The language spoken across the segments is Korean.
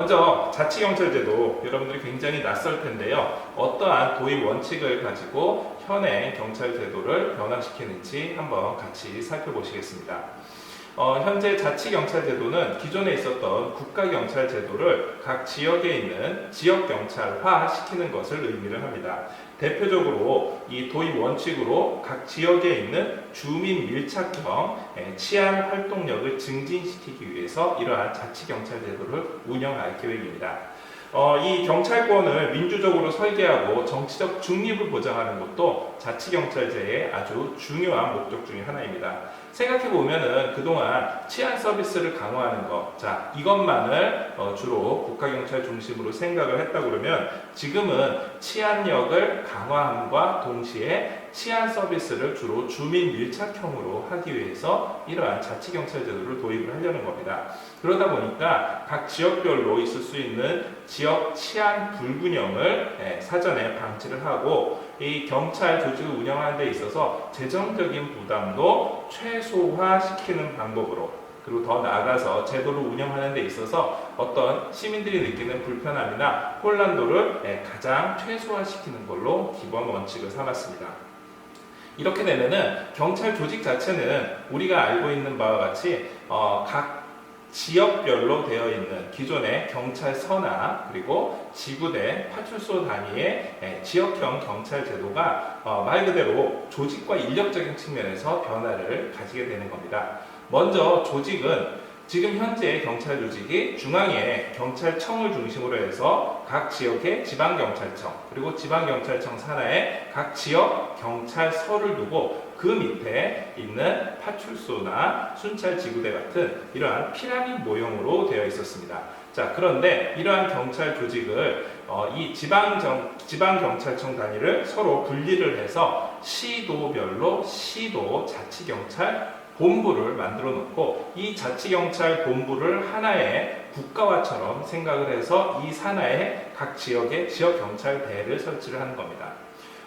먼저 자치경찰제도 여러분들이 굉장히 낯설 텐데요. 어떠한 도입 원칙을 가지고 현행 경찰제도를 변화시키는지 한번 같이 살펴보시겠습니다. 어, 현재 자치경찰 제도는 기존에 있었던 국가경찰 제도를 각 지역에 있는 지역경찰화 시키는 것을 의미를 합니다. 대표적으로 이 도입 원칙으로 각 지역에 있는 주민 밀착형 예, 치안 활동력을 증진시키기 위해서 이러한 자치경찰 제도를 운영할 계획입니다. 어, 이 경찰권을 민주적으로 설계하고 정치적 중립을 보장하는 것도 자치경찰제의 아주 중요한 목적 중의 하나입니다. 생각해 보면은 그동안 치안 서비스를 강화하는 것, 자 이것만을 어, 주로 국가 경찰 중심으로 생각을 했다 그러면 지금은 치안력을 강화함과 동시에 치안 서비스를 주로 주민 밀착형으로 하기 위해서 이러한 자치 경찰 제도를 도입을 하려는 겁니다. 그러다 보니까 각 지역별로 있을 수 있는 지역 치안 불균형을 예, 사전에 방치를 하고 이 경찰 조직을 운영하는 데 있어서 재정적인 부담도 최소화시키는 방법으로 그리고 더 나아가서 제도를 운영하는 데 있어서 어떤 시민들이 느끼는 불편함이나 혼란도를 예, 가장 최소화시키는 걸로 기본 원칙을 삼았습니다. 이렇게 되면은 경찰 조직 자체는 우리가 알고 있는 바와 같이 어, 각 지역별로 되어 있는 기존의 경찰서나 그리고 지구대 파출소 단위의 예, 지역형 경찰 제도가 어, 말 그대로 조직과 인력적인 측면에서 변화를 가지게 되는 겁니다. 먼저 조직은 지금 현재 경찰 조직이 중앙에 경찰청을 중심으로 해서 각 지역의 지방경찰청 그리고 지방경찰청 산하에 각 지역 경찰서를 두고 그 밑에 있는 파출소나 순찰지구대 같은 이러한 피라미드 모형으로 되어 있었습니다. 자 그런데 이러한 경찰 조직을 어, 이 지방정, 지방경찰청 단위를 서로 분리를 해서 시도별로 시도 자치경찰 본부를 만들어 놓고 이 자치경찰 본부를 하나의 국가화처럼 생각을 해서 이 산하에 각 지역의 지역경찰대를 설치를 하는 겁니다.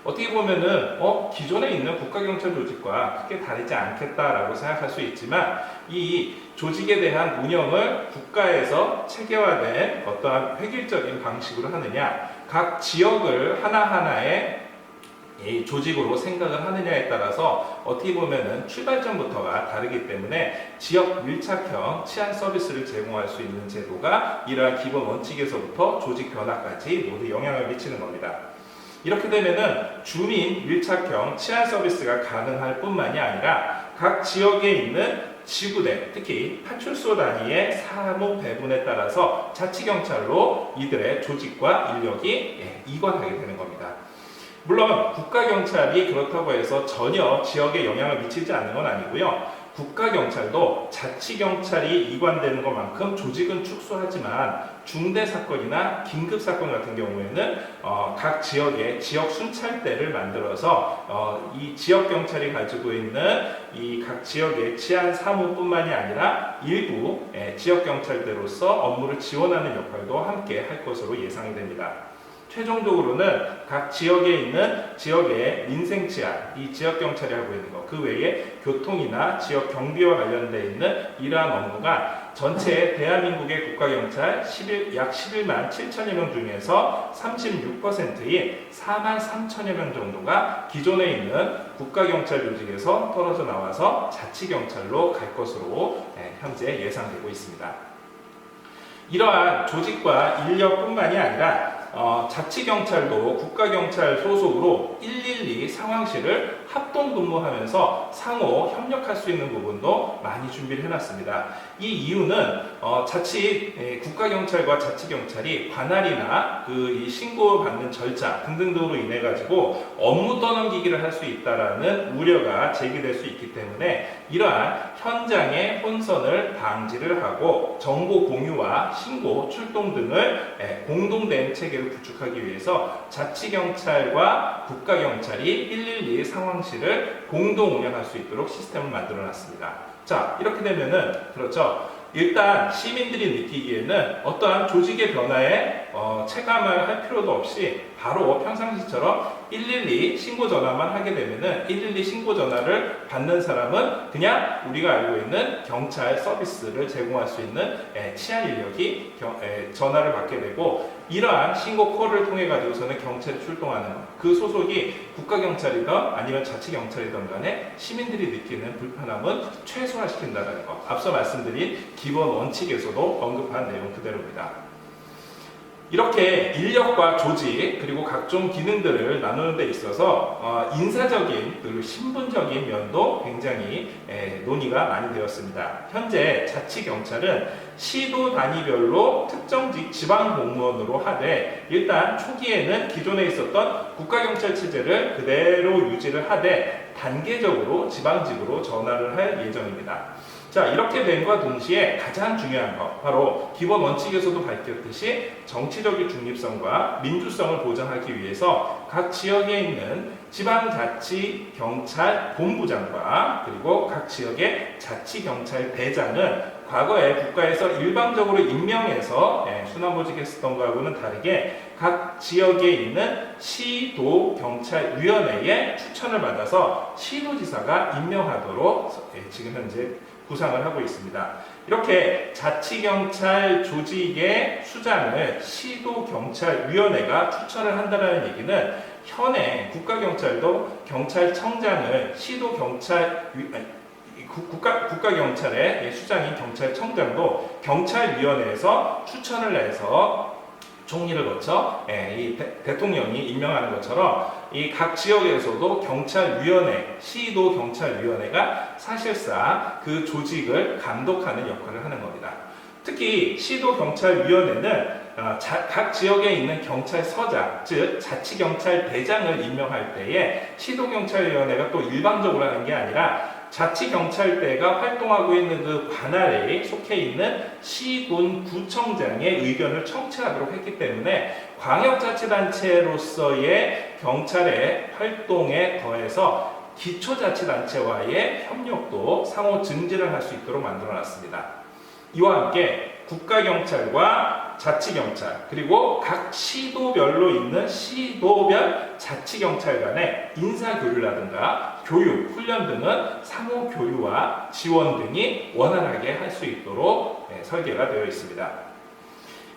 어떻게 보면은 어, 기존에 있는 국가경찰 조직과 크게 다르지 않겠다라고 생각할 수 있지만 이 조직에 대한 운영을 국가에서 체계화된 어떠한 획일적인 방식으로 하느냐 각 지역을 하나하나의 이 조직으로 생각을 하느냐에 따라서 어떻게 보면은 출발점부터가 다르기 때문에 지역 밀착형 치안 서비스를 제공할 수 있는 제도가 이러한 기본 원칙에서부터 조직 변화까지 모두 영향을 미치는 겁니다. 이렇게 되면은 주민 밀착형 치안 서비스가 가능할 뿐만이 아니라 각 지역에 있는 지구대, 특히 파출소 단위의 사무 배분에 따라서 자치경찰로 이들의 조직과 인력이 예, 이관하게 되는 겁니다. 물론 국가경찰이 그렇다고 해서 전혀 지역에 영향을 미치지 않는 건 아니고요. 국가경찰도 자치경찰이 이관되는 것만큼 조직은 축소하지만 중대 사건이나 긴급 사건 같은 경우에는 어, 각 지역에 지역 순찰대를 만들어서 어, 이 지역 경찰이 가지고 있는 이 각 지역의 치안 사무뿐만이 아니라 일부 예, 지역 경찰대로서 업무를 지원하는 역할도 함께 할 것으로 예상이 됩니다. 최종적으로는 각 지역에 있는 지역의 민생 치안, 이 지역 경찰이 하고 있는 것, 그 외에 교통이나 지역 경비와 관련되어 있는 이러한 업무가 전체 대한민국의 국가 경찰 11, 약 11만 7천여 명 중에서 36%인 4만 3천여 명 정도가 기존에 있는 국가 경찰 조직에서 떨어져 나와서 자치 경찰로 갈 것으로 예, 현재 예상되고 있습니다. 이러한 조직과 인력뿐만이 아니라 어, 자치경찰도 국가경찰 소속으로 112 상황실을 합동 근무하면서 상호 협력할 수 있는 부분도 많이 준비를 해놨습니다. 이 이유는 어, 자칫 에, 국가경찰과 자치경찰이 관할이나 그이 신고 받는 절차 등등으로 인해 가지고 업무 떠넘기기를 할 수 있다라는 우려가 제기될 수 있기 때문에 이러한 현장의 혼선을 방지를 하고 정보 공유와 신고 출동 등을 에, 공동 대응 체계를 구축하기 위해서 자치경찰과 국가경찰이 112 상황 실을 공동 운영할 수 있도록 시스템을 만들어 놨습니다. 자, 이렇게 되면은, 그렇죠. 일단 시민들이 느끼기에는 어떠한 조직의 변화에 어, 체감을 할 필요도 없이 바로 평상시처럼 112 신고 전화만 하게 되면은 112 신고 전화를 받는 사람은 그냥 우리가 알고 있는 경찰 서비스를 제공할 수 있는 예, 치안 인력이 경- 예, 전화를 받게 되고 이러한 신고 콜을 통해 가지고서는 경찰이 출동하는 그 소속이 국가경찰이든 아니면 자치경찰이든 간에 시민들이 느끼는 불편함은 최소화시킨다는 것. 앞서 말씀드린 기본 원칙에서도 언급한 내용 그대로입니다. 이렇게 인력과 조직 그리고 각종 기능들을 나누는 데 있어서 어, 인사적인 그리고 신분적인 면도 굉장히 에, 논의가 많이 되었습니다. 현재 자치경찰은 시도 단위별로 특정직 지방 공무원으로 하되 일단 초기에는 기존에 있었던 국가경찰 체제를 그대로 유지를 하되 단계적으로 지방직으로 전환을 할 예정입니다. 자, 이렇게 됨과 동시에 가장 중요한 것, 바로 기본 원칙에서도 밝혔듯이 정치적인 중립성과 민주성을 보장하기 위해서 각 지역에 있는 지방자치 경찰 본부장과 그리고 각 지역의 자치 경찰 대장은 과거에 국가에서 일방적으로 임명해서 예, 순환보직 했었던 거하고는 다르게 각 지역에 있는 시도 경찰위원회의 추천을 받아서 시도지사가 임명하도록 예, 지금 현재 구상을 하고 있습니다. 이렇게 자치경찰 조직의 수장을 시도경찰위원회가 추천을 한다는 얘기는 현행 국가경찰도 경찰청장을 시도경찰 국가, 국가경찰의 수장인 경찰청장도 경찰위원회에서 추천을 해서 총리를 거쳐 예, 이 대, 통령이 임명하는 것처럼 이 각 지역에서도 경찰위원회, 시도 경찰위원회가 사실상 그 조직을 감독하는 역할을 하는 겁니다. 특히 시도 경찰위원회는 어, 자- 각 지역에 있는 경찰서장, 즉 자치경찰 대장을 임명할 때에 시도경찰위원회가 또 일방적으로 하는 게 아니라 자치경찰대가 활동하고 있는 그 관할에 속해 있는 시군 구청장의 의견을 청취하도록 했기 때문에 광역자치단체로서의 경찰의 활동에 더해서 기초자치단체와의 협력도 상호 증진을 할 수 있도록 만들어 놨습니다. 이와 함께 국가경찰과 자치경찰 그리고 각 시도별로 있는 시도별 자치경찰 간의 인사교류라든가 교육, 훈련 등은 상호 교류와 지원 등이 원활하게 할 수 있도록 네, 설계가 되어 있습니다.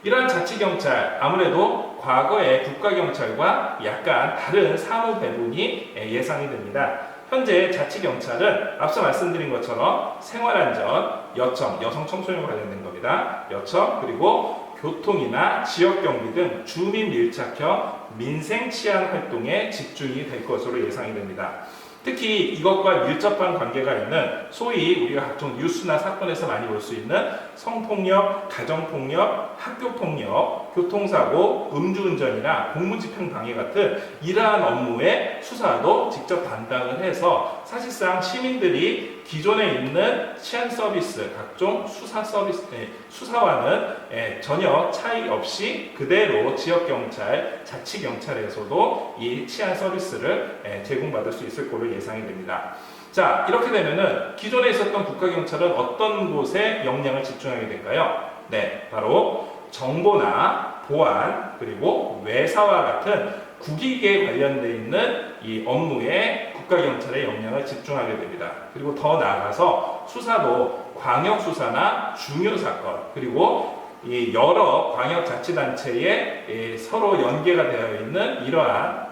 이러한 자치경찰 아무래도 과거의 국가경찰과 약간 다른 사무 배분이 예, 예상이 됩니다. 현재 자치경찰은 앞서 말씀드린 것처럼 생활안전, 여청, 여성 청소년 관련된 겁니다. 여청 그리고 교통이나 지역 경비 등 주민 밀착형 민생 치안 활동에 집중이 될 것으로 예상이 됩니다. 특히 이것과 밀접한 관계가 있는 소위 우리가 각종 뉴스나 사건에서 많이 볼 수 있는 성폭력, 가정폭력, 학교폭력, 교통사고, 음주운전이나 공무집행 방해 같은 이러한 업무의 수사도 직접 담당을 해서 사실상 시민들이 기존에 있는 치안 서비스, 각종 수사 서비스, 예, 수사와는 예, 전혀 차이 없이 그대로 지역경찰, 자치경찰에서도 이 치안 서비스를 예, 제공받을 수 있을 걸로 예상이 됩니다. 자, 이렇게 되면은 기존에 있었던 국가경찰은 어떤 곳에 역량을 집중하게 될까요? 네, 바로 정보나 보안, 그리고 외사와 같은 국익에 관련되어 있는 이 업무에 국가경찰의 역량을 집중하게 됩니다. 그리고 더 나아가서 수사도 광역수사나 중요사건, 그리고 이 여러 광역자치단체에 이 서로 연계가 되어 있는 이러한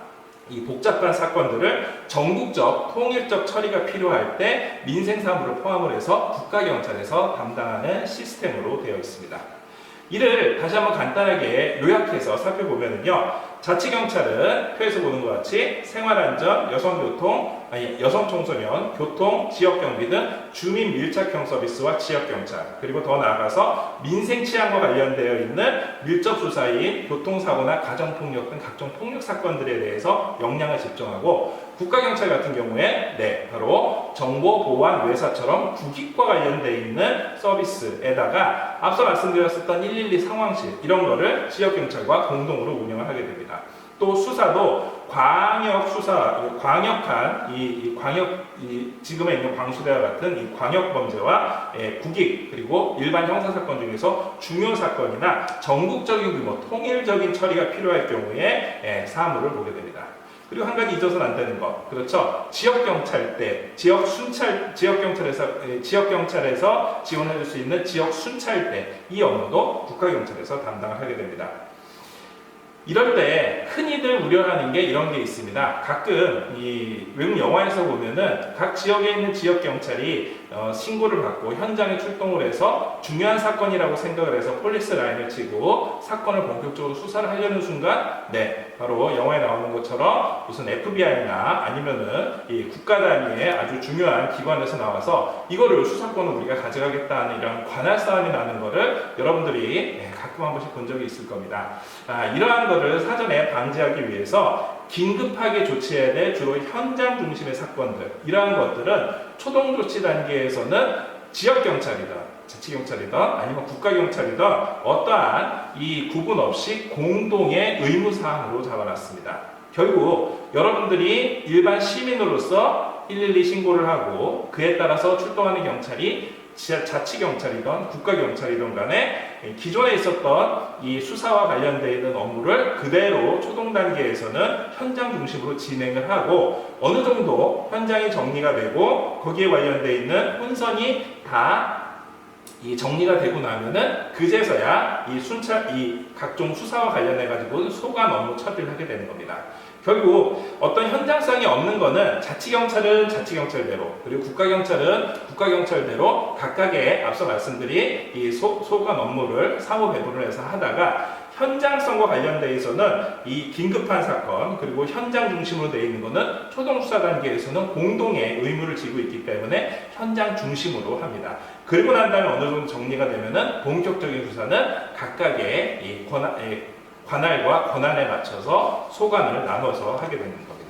이 복잡한 사건들을 전국적 통일적 처리가 필요할 때 민생사무를 포함을 해서 국가경찰에서 담당하는 시스템으로 되어 있습니다. 이를 다시 한번 간단하게 요약해서 살펴보면요. 자치경찰은 표에서 보는 것 같이 생활안전, 여성교통, 아니 여성청소년, 교통, 지역경비 등 주민 밀착형 서비스와 지역경찰 그리고 더 나아가서 민생 치안과 관련되어 있는 밀접 수사인 교통사고나 가정폭력 등 각종 폭력 사건들에 대해서 역량을 집중하고 국가경찰 같은 경우에 네 바로 정보 보안 외사처럼 국익과 관련되어 있는 서비스에다가 앞서 말씀드렸었던 112 상황실 이런 거를 지역경찰과 공동으로 운영을 하게 됩니다. 또 수사도 광역 수사, 광역한 이, 이 광역 이 지금에 있는 광수대와 같은 이 광역 범죄와 예, 국익 그리고 일반 형사 사건 중에서 중요 사건이나 전국적인 규모 통일적인 처리가 필요할 경우에 예, 사무를 보게 됩니다. 그리고 한 가지 잊어서는 안 되는 것, 그렇죠? 지역 경찰대, 지역 순찰, 지역 경찰에서 예, 지역 경찰에서 지원해 줄 수 있는 지역 순찰대 이 업무도 국가 경찰에서 담당을 하게 됩니다. 이럴 때 흔히들 우려하는 게 이런 게 있습니다. 가끔 이 외국 영화에서 보면은 각 지역에 있는 지역 경찰이 어, 신고를 받고 현장에 출동을 해서 중요한 사건이라고 생각을 해서 폴리스 라인을 치고 사건을 본격적으로 수사를 하려는 순간, 네, 바로 영화에 나오는 것처럼 무슨 FBI나 아니면은 이 국가 단위의 아주 중요한 기관에서 나와서 이거를 수사권을 우리가 가져가겠다는 이런 관할 싸움이 나는 거를 여러분들이 예, 가끔 한 번씩 본 적이 있을 겁니다. 아, 이러한 거를 사전에 방지하기 위해서 긴급하게 조치해야 될 주로 현장 중심의 사건들 이러한 것들은 초동 조치 단계에서는 지역 경찰이든 자치 경찰이든 아니면 국가 경찰이든 어떠한 이 구분 없이 공동의 의무 사항으로 잡아놨습니다. 결국 여러분들이 일반 시민으로서 112 신고를 하고 그에 따라서 출동하는 경찰이 자치경찰이든 국가경찰이든 간에 기존에 있었던 이 수사와 관련되어 있는 업무를 그대로 초동 단계에서는 현장 중심으로 진행을 하고 어느 정도 현장이 정리가 되고 거기에 관련되어 있는 혼선이 다 이 정리가 되고 나면은 그제서야 이 순찰 이 각종 수사와 관련해 가지고 소관 업무 처리를 하게 되는 겁니다. 결국 어떤 현장성이 없는 거는 자치경찰은 자치경찰대로 그리고 국가경찰은 국가경찰대로 각각의 앞서 말씀드린 이 소, 소관 업무를 사무 배분을 해서 하다가 현장성과 관련돼 있어서는 이 긴급한 사건 그리고 현장 중심으로 되어 있는 거는 초동 수사 단계에서는 공동의 의무를 지고 있기 때문에 현장 중심으로 합니다. 그리고 난 다음에 어느 정도 정리가 되면은 본격적인 수사는 각각의 이 권한, 이 관할과 권한에 맞춰서 소관을 나눠서 하게 되는 겁니다.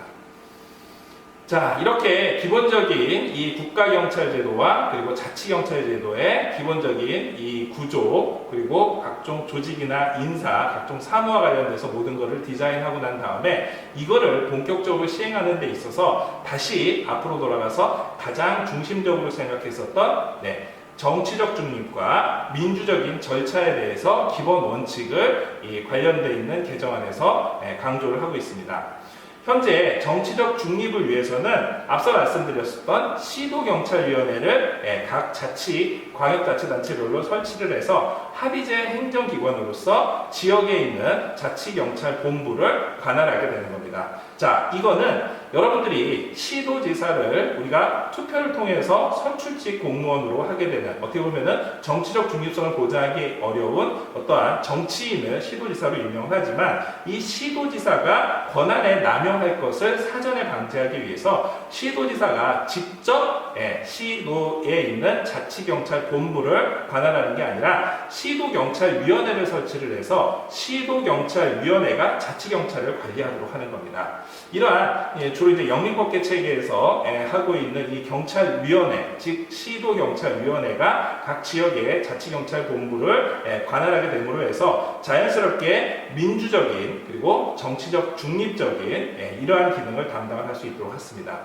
자, 이렇게 기본적인 이 국가경찰제도와 그리고 자치경찰제도의 기본적인 이 구조, 그리고 각종 조직이나 인사, 각종 사무와 관련돼서 모든 것을 디자인하고 난 다음에 이거를 본격적으로 시행하는 데 있어서 다시 앞으로 돌아가서 가장 중심적으로 생각했었던 네, 정치적 중립과 민주적인 절차에 대해서 기본 원칙을 이 관련돼 있는 개정안에서 예, 강조를 하고 있습니다. 현재 정치적 중립을 위해서는 앞서 말씀드렸던 시도경찰위원회를 예, 각 자치, 광역자치단체별로 설치를 해서 합의제 행정기관으로서 지역에 있는 자치경찰본부를 관할하게 되는 겁니다. 자, 이거는 여러분들이 시도지사를 우리가 투표를 통해서 선출직 공무원으로 하게 되는 어떻게 보면은 정치적 중립성을 보장하기 어려운 어떠한 정치인을 시도지사로 유명하지만 이 시도지사가 권한에 남용할 것을 사전에 방지하기 위해서 시도지사가 직접 예, 시도에 있는 자치경찰 본부를 관할하는 게 아니라 시도경찰위원회를 설치를 해서 시도경찰위원회가 자치경찰을 관리하도록 하는 겁니다. 이러한 예, 주로 이제 영민법계 체계에서 예, 하고 있는 이 경찰위원회, 즉 시도경찰위원회가 각 지역의 자치경찰 본부를 예, 관할하게 됨으로 해서 자연스럽게 민주적인 그리고 정치적 중립적인 예, 이러한 기능을 담당을 할 수 있도록 했습니다.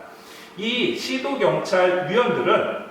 이 시도경찰위원들은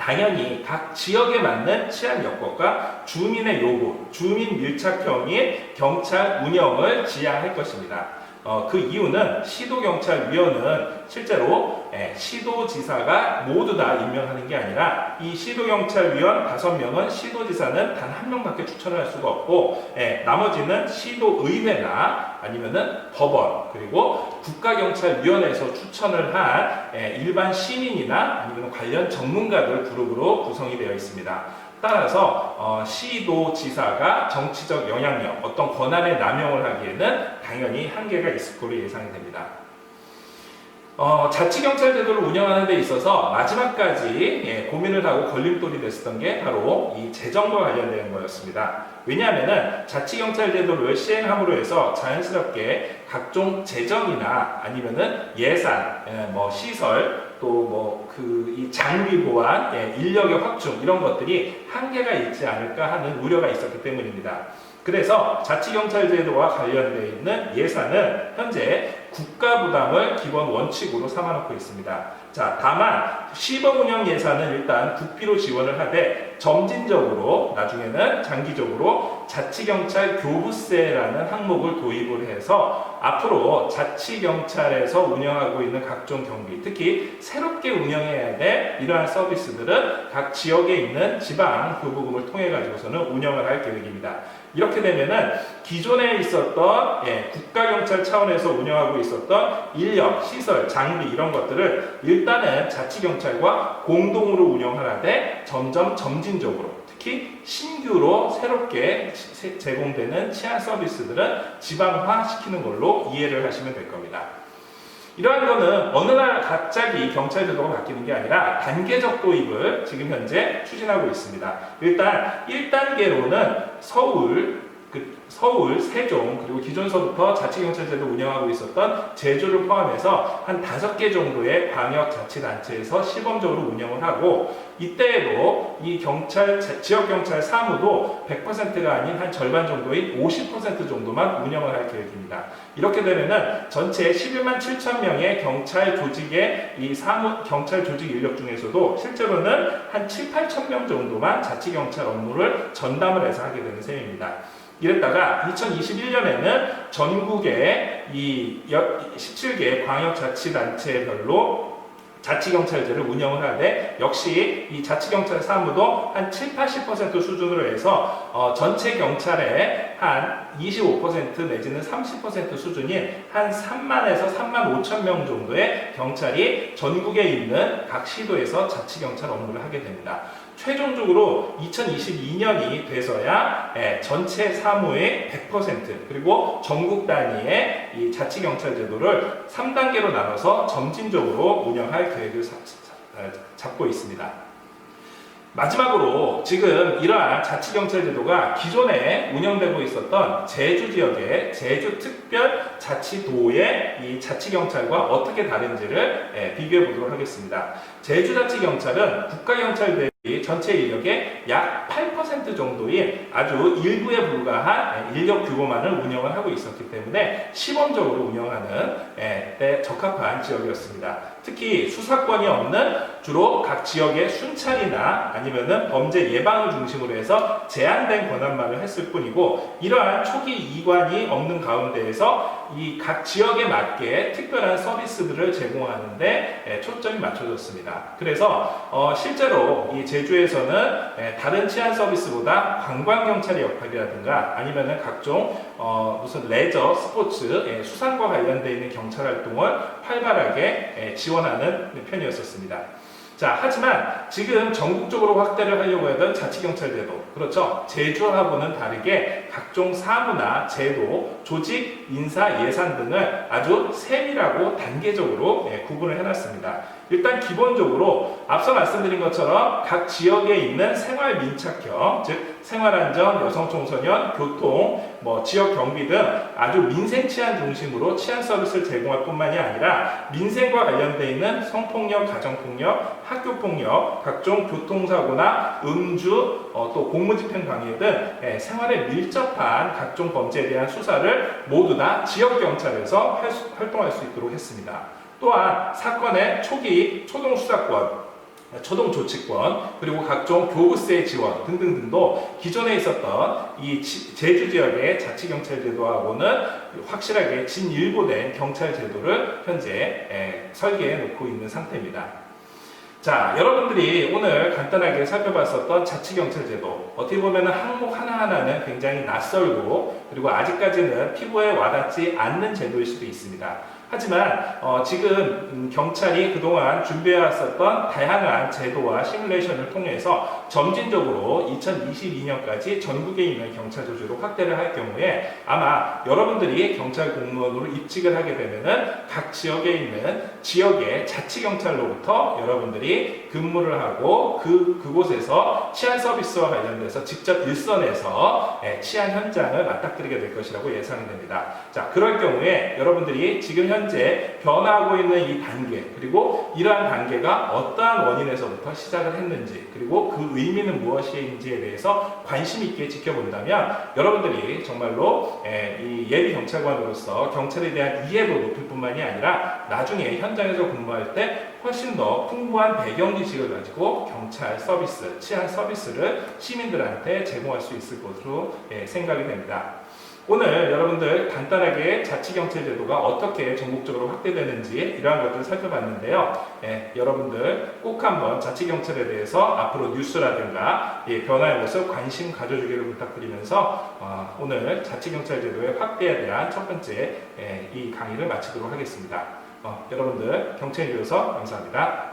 당연히 각 지역에 맞는 치안 여건과 주민의 요구, 주민 밀착형인 경찰 운영을 지향할 것입니다. 어, 그 이유는 시도경찰위원은 실제로 예, 시도지사가 모두 다 임명하는 게 아니라 이 시도경찰위원 다섯 명은 시도지사는 단 한 명밖에 추천을 할 수가 없고 예, 나머지는 시도의회나 아니면은 법원 그리고 국가경찰위원회에서 추천을 한 예, 일반 시민이나 아니면 관련 전문가들 그룹으로 구성이 되어 있습니다. 따라서 어, 시도지사가 정치적 영향력, 어떤 권한의 남용을 하기에는 당연히 한계가 있을 걸로 예상이 됩니다. 어, 자치경찰 제도를 운영하는 데 있어서 마지막까지 예, 고민을 하고 걸림돌이 됐었던 게 바로 이 재정과 관련된 거였습니다. 왜냐하면은 자치경찰 제도를 시행함으로 해서 자연스럽게 각종 재정이나 아니면은 예산, 예, 뭐 시설, 또뭐그이 장비 보완, 예, 인력의 확충 이런 것들이 한계가 있지 않을까 하는 우려가 있었기 때문입니다. 그래서 자치경찰제도와 관련되어 있는 예산은 현재 국가 부담을 기본 원칙으로 삼아놓고 있습니다. 자, 다만 시범 운영 예산은 일단 국비로 지원을 하되 점진적으로 나중에는 장기적으로 자치경찰 교부세라는 항목을 도입을 해서 앞으로 자치경찰에서 운영하고 있는 각종 경비, 특히 새롭게 운영해야 될 이러한 서비스들은 각 지역에 있는 지방 교부금을 통해 가지고서는 운영을 할 계획입니다. 이렇게 되면은 기존에 있었던 예, 국가경찰 차원에서 운영하고 있었던 인력, 시설, 장비 이런 것들을 일단은 자치경찰과 공동으로 운영하는데 점점 점진적으로 특히 신규로 새롭게 시- 제공되는 치안 서비스들은 지방화 시키는 걸로 이해를 하시면 될 겁니다. 이러한 거는 어느 날 갑자기 경찰 제도가 바뀌는 게 아니라 단계적 도입을 지금 현재 추진하고 있습니다. 일단 1단계로는 서울, 그 서울, 세종 그리고 기존서부터 자치경찰제도 운영하고 있었던 제주를 포함해서 한 다섯 개 정도의 광역자치단체에서 시범적으로 운영을 하고 이때에도 이 경찰 지역경찰 사무도 100%가 아닌 한 절반 정도인 50% 정도만 운영을 할 계획입니다. 이렇게 되면은 전체 11만 7천 명의 경찰 조직의 이 사무 경찰 조직 인력 중에서도 실제로는 한 7, 8천 명 정도만 자치경찰 업무를 전담을 해서 하게 되는 셈입니다. 이랬다가 2021년에는 전국의 이 17개 광역자치단체별로 자치경찰제를 운영을 하되 역시 이 자치경찰 사무도 한 7, 80% 수준으로 해서 어, 전체 경찰의 한 25% 내지는 30% 수준인 한 3만에서 3만 5천 명 정도의 경찰이 전국에 있는 각 시도에서 자치경찰 업무를 하게 됩니다. 최종적으로 2022년이 돼서야 예, 전체 사무의 100% 그리고 전국 단위의 이 자치경찰 제도를 3단계로 나눠서 점진적으로 운영할 계획을 아, 잡고 있습니다. 마지막으로 지금 이러한 자치경찰 제도가 기존에 운영되고 있었던 제주 지역의 제주특별자치도의 이 자치경찰과 어떻게 다른지를 예, 비교해 보도록 하겠습니다. 제주자치경찰은 국가경찰 대비 전체 인력의 약 8% 정도의 아주 일부에 불과한 인력 규모만을 운영을 하고 있었기 때문에 시범적으로 운영하는 예, 데 적합한 지역이었습니다. 특히 수사권이 없는 주로 각 지역의 순찰이나 아니면은 범죄 예방을 중심으로 해서 제한된 권한만을 했을 뿐이고 이러한 초기 이관이 없는 가운데에서 이 각 지역에 맞게 특별한 서비스들을 제공하는데 예, 초점이 맞춰졌습니다. 그래서 어, 실제로 이 제주에서는 예, 다른 치안 서비스보다 관광 경찰의 역할이라든가 아니면은 각종 어, 무슨 레저, 스포츠, 예, 수산과 관련되어 있는 경찰 활동을 활발하게 예, 지원하는 편이었었습니다. 자, 하지만 지금 전국적으로 확대를 하려고 하던 자치경찰제도, 그렇죠. 제주하고는 다르게 각종 사무나 제도, 조직, 인사, 예산 등을 아주 세밀하고 단계적으로 예, 구분을 해놨습니다. 일단 기본적으로 앞서 말씀드린 것처럼 각 지역에 있는 생활 민착형, 즉 생활안전, 여성청소년, 교통, 뭐 지역 경비 등 아주 민생 치안 중심으로 치안 서비스를 제공할 뿐만이 아니라 민생과 관련돼 있는 성폭력, 가정폭력, 학교폭력, 각종 교통사고나 음주, 어, 또 공무집행 방해 등 예, 생활에 밀접한 각종 범죄에 대한 수사를 모두 다 지역 경찰에서 활동할 수 있도록 했습니다. 또한 사건의 초기 초동 수사권, 초동 조치권, 그리고 각종 교부세 지원 등등등도 기존에 있었던 이 지- 제주 지역의 자치 경찰 제도하고는 확실하게 진일보된 경찰 제도를 현재 에, 설계해 놓고 있는 상태입니다. 자, 여러분들이 오늘 간단하게 살펴봤었던 자치경찰제도 어떻게 보면 항목 하나하나는 굉장히 낯설고 그리고 아직까지는 피부에 와닿지 않는 제도일 수도 있습니다. 하지만 어, 지금 음, 경찰이 그동안 준비해왔었던 다양한 제도와 시뮬레이션을 통해서 점진적으로 2022년까지 전국에 있는 경찰 조직으로 확대를 할 경우에 아마 여러분들이 경찰 공무원으로 입직을 하게 되면은 각 지역에 있는 지역의 자치 경찰로부터 여러분들이 근무를 하고 그 그곳에서 치안 서비스와 관련돼서 직접 일선에서 예, 치안 현장을 맞닥뜨리게 될 것이라고 예상이 됩니다. 자, 그럴 경우에 여러분들이 지금 현재 변화하고 있는 이 단계 그리고 이러한 단계가 어떠한 원인에서부터 시작을 했는지 그리고 그 의미는 무엇인지에 대해서 관심 있게 지켜본다면 여러분들이 정말로 예, 이 예비 경찰관으로서 경찰에 대한 이해도 높일 뿐만이 아니라 나중에 현장에서 근무할 때 훨씬 더 풍부한 배경 지식을 가지고 경찰 서비스, 치안 서비스를 시민들한테 제공할 수 있을 것으로 예, 생각이 됩니다. 오늘 여러분들 간단하게 자치경찰 제도가 어떻게 전국적으로 확대되는지 이러한 것들을 살펴봤는데요. 예, 여러분들 꼭 한번 자치경찰에 대해서 앞으로 뉴스라든가 예, 변화의 모습 관심 가져주기를 부탁드리면서 어, 오늘 자치경찰 제도의 확대에 대한 첫 번째 예, 이 강의를 마치도록 하겠습니다. 어, 여러분들 경청해 주셔서 감사합니다.